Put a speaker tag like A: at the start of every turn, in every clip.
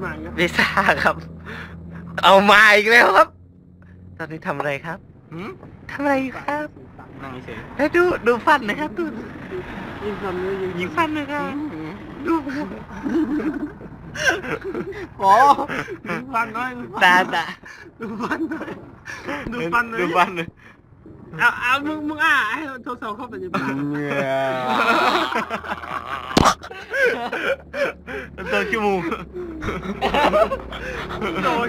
A: หมาครับ
B: พิซซ่าครับ เอามาอีกแล้วครับ ตอนนี้ทำอะไรครับ
C: หืม
B: ทำอะไรอยู่ครับ
C: นั่งเฉย
B: แล้วดูดูฟันนะครับดู
A: ยิงฟันเลยยิง
B: ยิงฟันนะครับดู
A: โอ้ดูฟันหน่อย
B: ตาตา
A: ดูฟันหน่อยดูฟันหน่อย
B: ดูฟันเลย
A: เอาเอามึงมึงอะให้โทรศัพท์เข้าไปในปาก
B: ตัวจมูก
A: โดน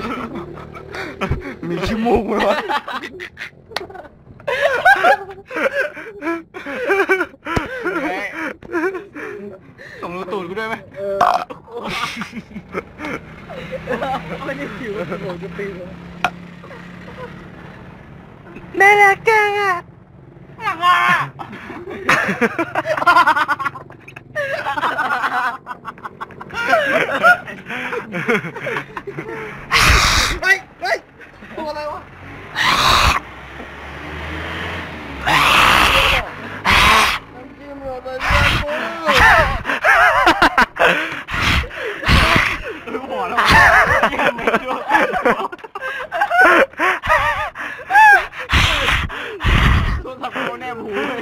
C: มีชิมูกไหมวะส่งรูตูดกูด้วยไหม
A: เออไม่ได้ผิวโดนจะตีเลย
B: น่ารักจังอะ
A: เฮ้ยเฮ้ยตัวอะไรวะ น้ำจิ้มเราเลย เนี่ย
C: หัวแล้วโทรศัพท์กูแนบหูเลย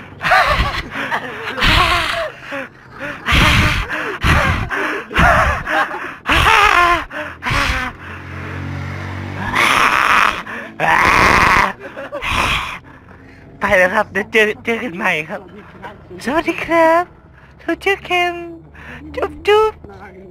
B: ไปแล้วครับเดี๋ยวเจอเจอกันใหม่ครับ สวัสดีครับโทรเจอเคนจุ๊บจุ๊บ
A: น่ารัก